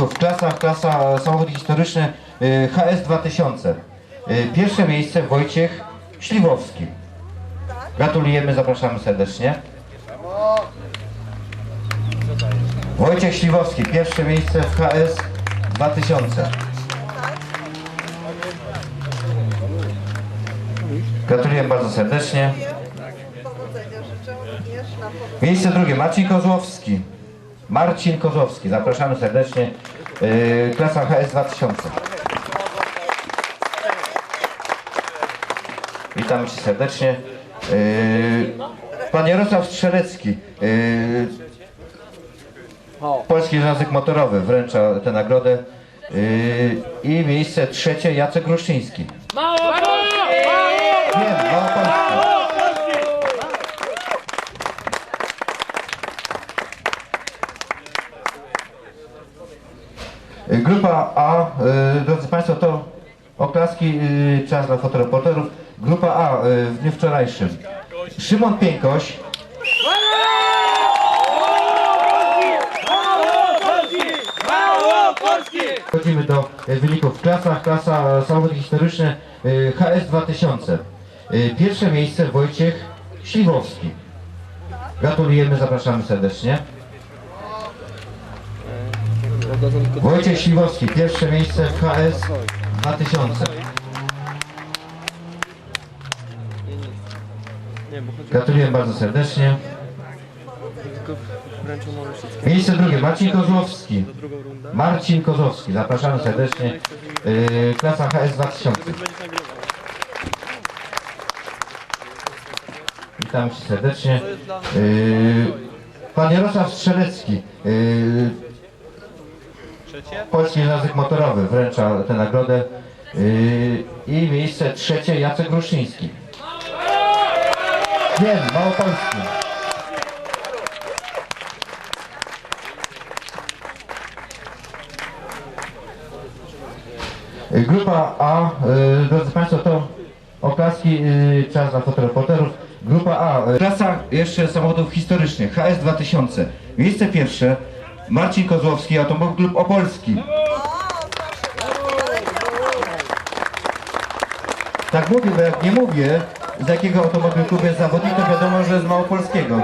wyników. Klasa, klasa samochód historyczny y, HS 2000. Y, Pierwsze miejsce Wojciech Śliwowski. Gratulujemy, zapraszamy serdecznie. Wojciech Śliwowski, pierwsze miejsce w HS 2000. Gratuluję bardzo serdecznie. Miejsce drugie Marcin Kozłowski. Marcin Kozłowski, zapraszamy serdecznie. Yy, klasa HS 2000. Witamy Cię serdecznie. Yy, pan Jarosław Strzelecki. Yy, Polski Związek Motorowy wręcza tę nagrodę. I miejsce trzecie Jacek Ruszczyński. Nie, Małopolski. Grupa A, y, drodzy Państwo, to oklaski, y, czas dla fotoreporterów. Grupa A w dniu wczorajszym. Szymon Piękoś, Przechodzimy do e, wyników w klasach. Klasa e, samochód historyczny e, HS 2000. E, Pierwsze miejsce Wojciech Śliwowski. Gratulujemy, zapraszamy serdecznie. Wojciech Śliwowski, pierwsze miejsce w HS 2000. Nie, bo chodzi Gratulujemy bardzo serdecznie. Miejsce drugie Marcin Kozłowski. Marcin Kozłowski, zapraszamy serdecznie. E, Klasa HS 2000. Będziesz nagrywał. Witam serdecznie. Yy, Pan Jarosław Strzelecki, yy? Polski Związek Motorowy wręcza tę nagrodę. Yy, I miejsce trzecie Jacek Ruszyński. Nie, Małopolski. Grupa A, yy, drodzy Państwo, to oklaski, yy, czas dla fotoreporterów. Grupa A, klasa jeszcze samochodów historycznych, HS 2000. Miejsce pierwsze, Marcin Kozłowski, Automobil Klub Opolski. Tak mówię, bo jak nie mówię, z jakiego automobil klubu jest zawodnik, to wiadomo, że z Małopolskiego.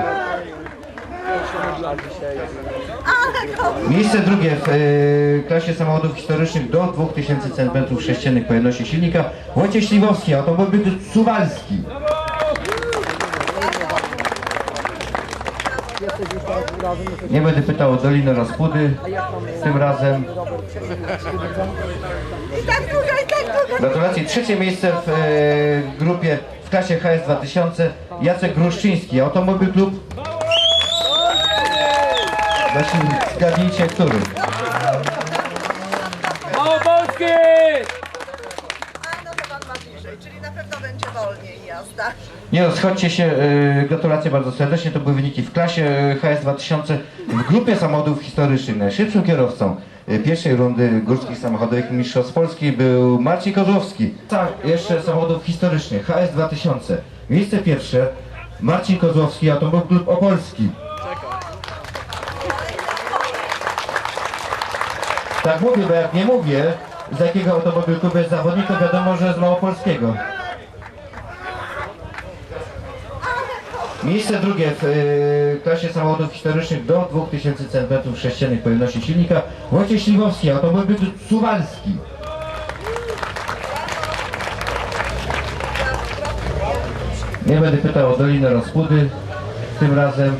Miejsce drugie w e, klasie samochodów historycznych do 2000 cm3 pojemności silnika Wojciech Śliwowski, automobil Suwalski. Nie będę pytał o Dolinę Rozpudy tym razem. I tak tak. Gratulacje. Trzecie miejsce w e, grupie w klasie HS 2000 Jacek Gruszczyński, Automobil Klub. Właśnie zgadnijcie, który. Małopolski! A no to pan ma bliżej, czyli na pewno będzie wolniej jazda. Nie no, schodźcie się, e, gratulacje bardzo serdecznie, to były wyniki w klasie e, HS 2000 w grupie samochodów historycznych. Najszybszym kierowcą e, pierwszej rundy górskich samochodowych mistrzostw Polski był Marcin Kozłowski. Tak, jeszcze samochodów historycznych HS 2000. Miejsce pierwsze Marcin Kozłowski, Automobil Klub Opolski. Tak mówię, bo jak nie mówię, z jakiego automobil klubu jest zawodnik, to wiadomo, że z Małopolskiego. Miejsce drugie w y, klasie samochodów historycznych do 2000 cm3 pojemności silnika Wojciech Śliwowski, automobil Suwalski. Nie będę pytał o Dolinę Rozpudy tym razem.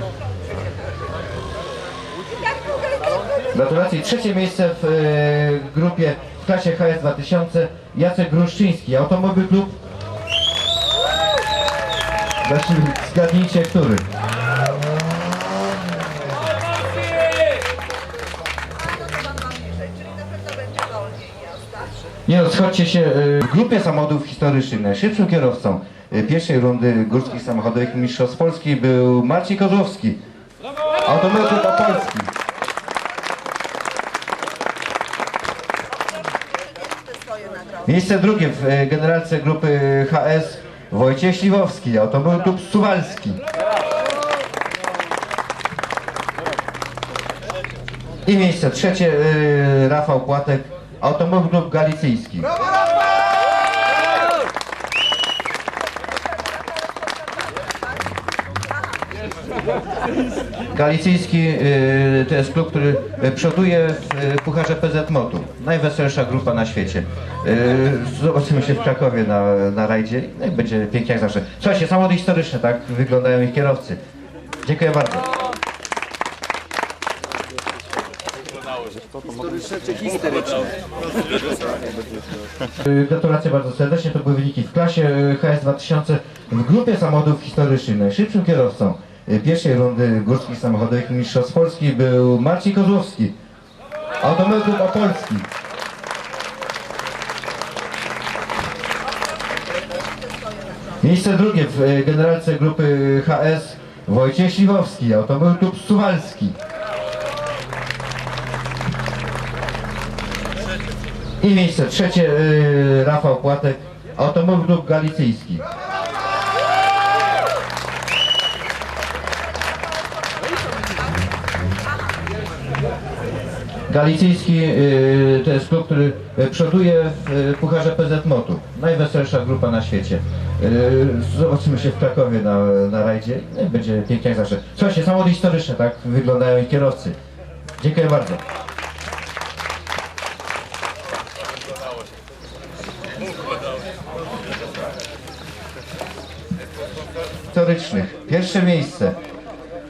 Gratulacje. Trzecie miejsce w y, grupie w klasie HS 2000 Jacek Gruszczyński, automobil klub. Będzie wolniej jazda. Nie no, schodźcie się y, w grupie samochodów historycznych. Najszybszym kierowcą y, pierwszej rundy górskich samochodowych mistrzostw Polski był Marcin Kozłowski. Klub Opolski. Miejsce drugie w y, generalce grupy HS Wojciech Śliwowski, Automobil Klub Suwalski. I miejsce trzecie y, Rafał Płatek, Automobil Klub Galicyjski. Galicyjski y, to jest klub, który y, przoduje w y, Pucharze PZ Motu. Najweselsza grupa na świecie. Zobaczymy się w Krakowie na, na rajdzie. No i będzie pięknie jak zawsze. Słuchajcie, samochody historyczne, tak wyglądają ich kierowcy. Dziękuję bardzo. Y, Gratulacje bardzo serdecznie, to były wyniki w klasie HS 2000 w grupie samochodów historycznych. Najszybszym kierowcą pierwszej rundy górskich samochodowych mistrzostw Polski był Marcin Kozłowski, Automobil Opolski. Miejsce drugie w y, generalce grupy HS Wojciech Śliwowski, Klub Suwalski. I miejsce trzecie y, Rafał Płatek, Klub Galicyjski. Galicyjski y, to jest klub, który y, przoduje w y, Pucharze PZ Motu. Najweselsza grupa na świecie. Zobaczymy się w Krakowie na, na rajdzie. No i będzie pięknie jak zawsze. Słuchajcie, samochody historyczne, tak wyglądają ich kierowcy. Dziękuję bardzo. historycznych. Pierwsze miejsce.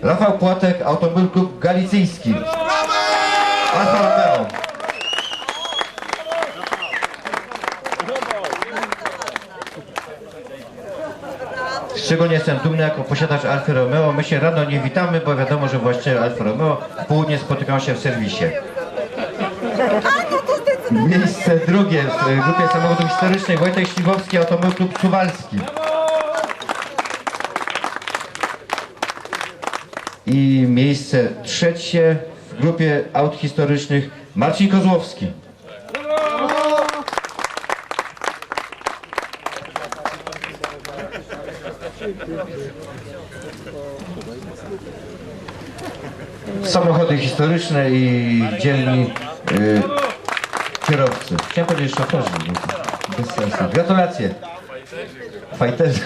Rafał Płatek, Automobil Klub Galicyjski. Alfa Romeo. Szczególnie jestem dumny jako posiadacz Alfa Romeo. My się rano nie witamy, bo wiadomo, że właściciele Alfa Romeo w południe spotykają się w serwisie. Miejsce drugie w e, grupie samochodów historycznych Wojtek Śliwowski, Automobil Klub Suwalski. I miejsce trzecie w grupie aut historycznych Marcin Kozłowski. Samochody historyczne i dzielni y, kierowcy. Chciałem powiedzieć szoferzy, bez sensu. Gratulacje. Fajterzy.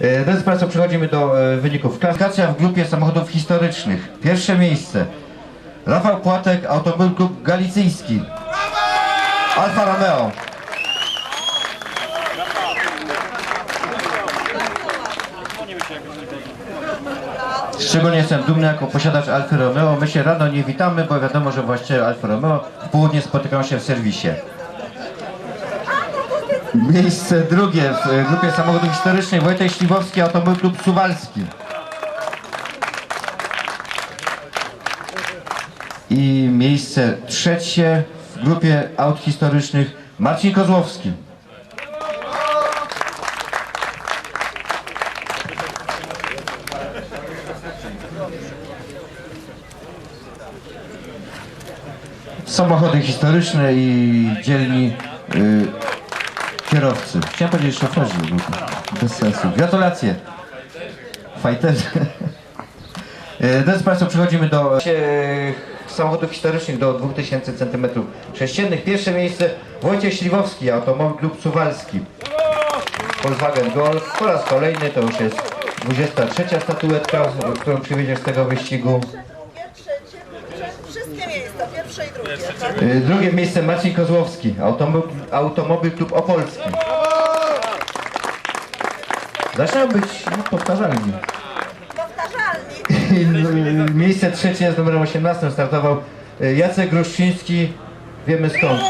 E, Drodzy Państwo, przechodzimy do e, wyników. Klasyfikacja w grupie samochodów historycznych. Pierwsze miejsce. Rafał Płatek, Automobil Klub Galicyjski. Alfa Romeo. Szczególnie jestem dumny jako posiadacz Alfa Romeo. My się rano nie witamy, bo wiadomo, że właściciele Alfa Romeo w południe spotykają się w serwisie. Miejsce drugie w e, grupie samochodów historycznych Wojtek Śliwowski, Automobil Klub Suwalski. I miejsce trzecie w grupie aut historycznych Marcin Kozłowski. Samochody historyczne i dzielni y, kierowcy. Chciałem powiedzieć szoferzy, bez sensu. Gratulacje. Fajterzy. E, Drodzy Państwo, przechodzimy do e, samochodów historycznych do 2000 cm3. Pierwsze miejsce Wojciech Śliwowski, Automobil Klub Suwalski. Volkswagen Golf. Po raz kolejny to już jest 23 statuetka, którą przywieziesz z tego wyścigu. Drugie, trzecie, trze- wszystkie miejsca, pierwsze i drugie. E, Drugie miejsce Marcin Kozłowski, Automobil, Automobil Klub Opolski. Zaczynają być no, powtarzalni. Powtarzalni. I, Miejsce trzecie z numerem 18 startował e, Jacek Gruszczyński. Wiemy skąd.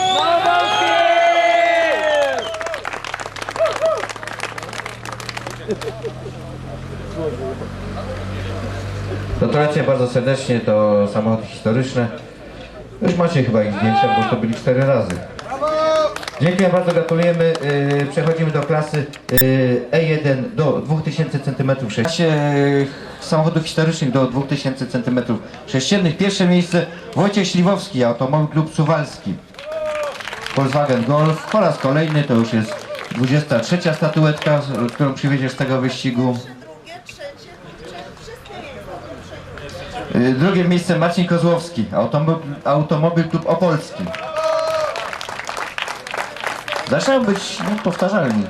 Gratulacje bardzo serdecznie, to samochody historyczne. Już macie chyba ich zdjęcia, bo to byli cztery razy. Dziękuję bardzo, gratulujemy. Yy, Przechodzimy do klasy yy, E1 do 2000 cm sześciennych. Samochodów historycznych do 2000 cm sześciennych. Pierwsze miejsce Wojciech Śliwowski, Automobil Klub Suwalski. Volkswagen Golf. Po raz kolejny to już jest 23 statuetka, którą przywieziesz z tego wyścigu. Drugie, trzecie, trze- wszystkie miejsca, pierwsze i drugie. Y, Drugie miejsce Marcin Kozłowski, Automobil, Automobil Klub Opolski. Zaczynają być no, powtarzalni.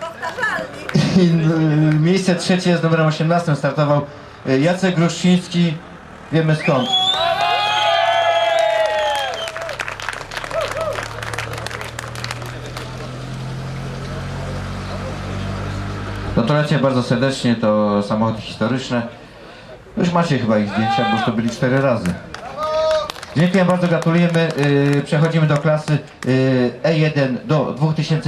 Powtarzalni. Y, miejsce trzecie z numerem 18 startował y, Jacek Gruszczyński. Wiemy skąd. Gratulacje bardzo serdecznie, to samochody historyczne. Już macie chyba ich zdjęcia, bo już to byli cztery razy. Dziękuję bardzo, gratulujemy. Y, Przechodzimy do klasy y, E1 do 2000.